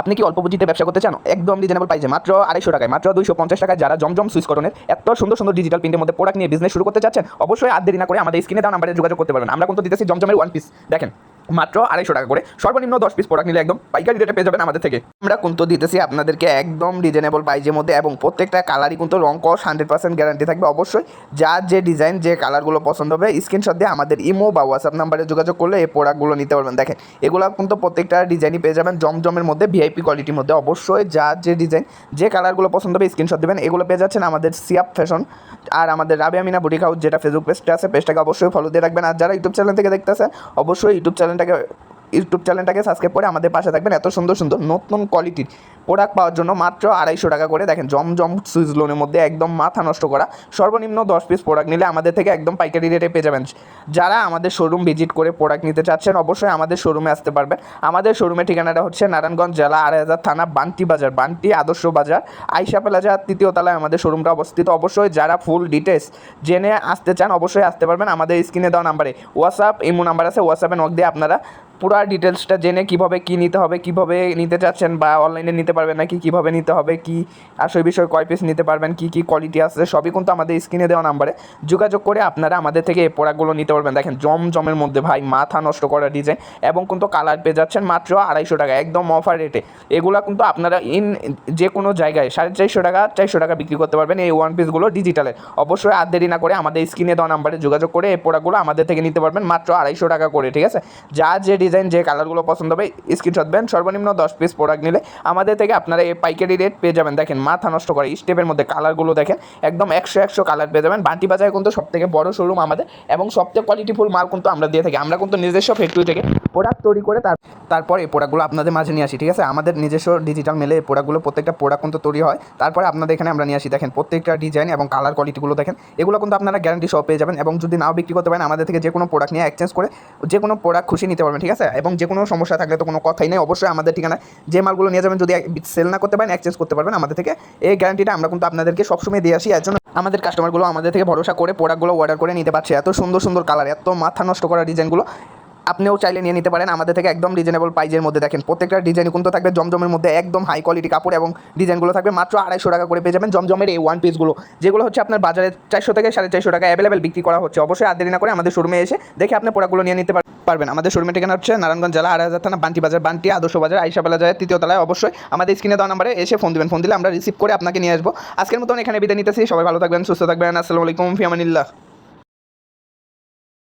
আপনি কি অল্প পুঁজিতে ব্যবসা করতে চান? একদম রিজনেবল পাইছে মাত্র আড়াইশো টাকায়, মাত্র দুইশো পঞ্চাশ টাকায় যারা জমজম সুইচ কটনের এত সুন্দর সুন্দর ডিজিটাল প্রিন্টের মধ্যে প্রোডাক্ট নিয়ে বিজনেস শুরু করতে চাচ্ছেন, অবশ্যই আর দেরি না করে আমাদের স্ক্রিনে দেওয়া নাম্বারে যোগাযোগ করতে পারবেন। আমরা কিন্তু দিতেছি জমজমের ওয়ান পিস দেখেন মাত্র আড়াইশো টাকা করে। সর্বনিম্ন দশ পিস প্রোডাক্ট নিলে একদম পাইকারি রেটে পেয়ে যাবেন আমাদের থেকে। আমরা কিন্তু দিতেছি আপনাদেরকে একদম রিজনেবল প্রাইজের মধ্যে এবং প্রত্যেকটা কালারই কিন্তু রং কস হান্ড্রেড পার্সেন্ট গ্যারান্টি থাকবে অবশ্যই। যার যে ডিজাইন যে কালারগুলো পছন্দ হবে স্ক্রিনশট দিয়ে আমাদের ইমো বা হোয়াটসঅ্যাপ নাম্বারে যোগাযোগ করলে এই প্রোডাক্টগুলো নিতে পারবেন। দেখেন, এগুলো কিন্তু প্রত্যেকটা ডিজাইনই পেয়ে যাবেন জমজমের মধ্যে ভিআইপি কোয়ালিটির মধ্যে। অবশ্যই যার যে ডিজাইন যে কালারগুলো পছন্দ হবে স্ক্রিনশট দেবেন। এগুলো পেয়ে যাচ্ছেন আমাদের সিয়াপ ফ্যাশন আর আমাদের রাবিয়া মিনা বুটিক হাউস যেটা ফেসবুক পেজটা আছে পেজটাকে অবশ্যই ফলো দিয়ে রাখবেন। আর যারা ইউটিউব চ্যানেল থেকে দেখতেছেন অবশ্যই ইউটিউব চ্যানেলটাকে ইউটিউব চ্যানেলটাকে সাবস্ক্রাইব করে আমাদের পাশে থাকবেন। এত সুন্দর সুন্দর নতুন কোয়ালিটির প্রোডাক্ট পাওয়ার জন্য মাত্র আড়াইশো টাকা করে। দেখেন, জমজম সুইজ লোনের মধ্যে একদম মাথা নষ্ট করা। সর্বনিম্ন দশ পিস প্রোডাক্ট নিলে আমাদের থেকে একদম পাইকারি রেটে পেয়ে যাবেন। যারা আমাদের শোরুম ভিজিট করে প্রোডাক্ট নিতে চাচ্ছেন, অবশ্যই আমাদের শোরুমে আসতে পারবেন। আমাদের শোরুমের ঠিকানাটা হচ্ছে নারায়ণগঞ্জ জেলা আড়াই হাজার থানা বান্টি বাজার, বান্টি আদর্শ বাজার। আইসা প্লাজা তৃতীয় তলায় আমাদের শোরুমটা অবস্থিত। অবশ্যই যারা ফুল ডিটেলস জেনে আসতে চান, অবশ্যই আসতে পারবেন। আমাদের স্ক্রিনে দেওয়া নাম্বারে হোয়াটসঅ্যাপ ইমো নাম্বার আছে। হোয়াটসঅ্যাপে নক দিয়ে আপনারা পুরো ডিটেলসটা জেনে কীভাবে কী নিতে হবে, কীভাবে নিতে চাচ্ছেন বা অনলাইনে নিতে পারবেন নাকি কীভাবে নিতে হবে, কি আর সেই বিষয়ে, কয় পিস নিতে পারবেন, কী কী কোয়ালিটি আছে, সবই কিন্তু আমাদের স্ক্রিনে দেওয়া নাম্বারে যোগাযোগ করে আপনারা আমাদের থেকে এই প্রোডাক্টগুলো নিতে পারবেন। দেখেন জম জমের মধ্যে ভাই, মাথা নষ্ট করা ডিজাইন এবং কিন্তু কালার পেয়ে যাচ্ছেন মাত্র আড়াইশো টাকা, একদম অফার রেটে এগুলো কিন্তু আপনারা ইন যে কোনো জায়গায় সাড়ে চারশো টাকা চারশো টাকা বিক্রি করতে পারবেন এই ওয়ান পিসগুলো ডিজিটালের অবশ্যই আর দেরি না করে আমাদের স্ক্রিনে দেওয়া নাম্বারে যোগাযোগ করে এই প্রোডাক্টগুলো আমাদের থেকে নিতে পারবেন মাত্র আড়াইশো টাকা করে, ঠিক আছে? যা যে ডিজাইন যে কালারগুলো পছন্দ হবে স্ক্রিনশট দেন, সর্বনিম্ন দশ পিস প্রোডাক্ট নিলে আমাদের থেকে আপনারা এই পাইকারি রেট পেয়ে যাবেন। দেখেন, মাথা নষ্ট করে স্টেপের মধ্যে কালারগুলো দেখেন, একদম একশো একশো কালার পেয়ে যাবেন। বান্টি বাজারে কিন্তু সব থেকে বড় শোরুম আমাদের এবং সবথেকে কোয়ালিটিফুল মাল কিন্তু আমরা দিয়ে থাকি। আমরা কিন্তু নিজস্ব ফ্যাক্টরি থেকে প্রোডাক্ট তৈরি করে তার তারপর এই প্রোডাক্টগুলো আপনাদের মাঝে নিয়ে আসি, ঠিক আছে? আমাদের নিজস্ব ডিজিটাল মেলে এই প্রোডাক্টগুলো প্রত্যেকটা প্রোডাক্ট কিন্তু তৈরি হয়। তারপরে আপনাদের এখানে আমরা নিয়ে আসি, দেখেন, প্রত্যেকটা ডিজাইন এবং কালার কোয়ালিটিগুলো দেখেন। এগুলো কিন্তু আপনারা গ্যারান্টি সহ পেয়ে যাবেন এবং যদি নাও বিক্রি করতে পারেন, আমাদের থেকে যে কোনো প্রোডাক্ট নিয়ে এক্সচেঞ্জ করে যে কোনো প্রোডাক্ট খুশি নিতে পারবেন, ঠিক আছে? এবং যে কোনো সমস্যা থাকলে তো কোনো কথাই নেই, অবশ্যই আমাদের ঠিকানায় যে মালগুলো নিয়ে যাবেন, যদি সেল না করতে পারেন এক্সচেঞ্জ করতে পারবেন আমাদের থেকে। এই গ্যারান্টিটা আমরা কিন্তু আপনাদেরকে সবসময় দিয়ে আসি। এর জন্য আমাদের কাস্টমারগুলো আমাদের থেকে ভরসা করে প্রোডাক্টগুলো অর্ডার করে নিতে পারছে। এত সুন্দর সুন্দর কালার এত মাথা নষ্ট করা ডিজাইনগুলো আপনিও চাইলে নিয়ে নিতে পারেন। আমাদের থেকে একদম রিজনেবল প্রাইজের মধ্যে দেখেন। প্রত্যেকটা ডিজাইন কিন্তু থাকবে জমজমের মধ্যে একদম হাই কোয়ালিটি কাপড় এবং ডিজাইনগুলো থাকবে মাত্র আড়াইশো টাকা করে পেয়ে যাবেন জমজমের এই ওয়ান পিসগুলো যেগুলো হচ্ছে আপনার বাজারে চারশো থেকে সাড়ে চারশো টাকা অ্যাভেলেবেল বিক্রি করা হচ্ছে। অবশ্যই আর দেরি না করে আমাদের শোরুমে এসে দেখে আপনি প্রোডাক্টগুলো নিয়ে নিতে পারবেন। আমাদের শোরুমের ঠিকানা হচ্ছে নারায়ণগঞ্জ জেলা আড়াই হাজার থানা, বান্টি বাজার, বান্টি, আদর্শ বাজার আইসা বাজার তৃতীয় তলায়। অবশ্যই আমাদের স্ক্রিনে দেওয়া নাম্বারে এসে ফোন দিবেন। ফোন দিলে আমরা রিসিভ করে আপনাকে নিয়ে আসব। আজকের মতন এখানে বিদায় নিতেছি। সবাই ভালো থাকবেন, সুস্থ থাকবেন। আসসালামু আলাইকুম, ফিয়ামানিল্লাহ।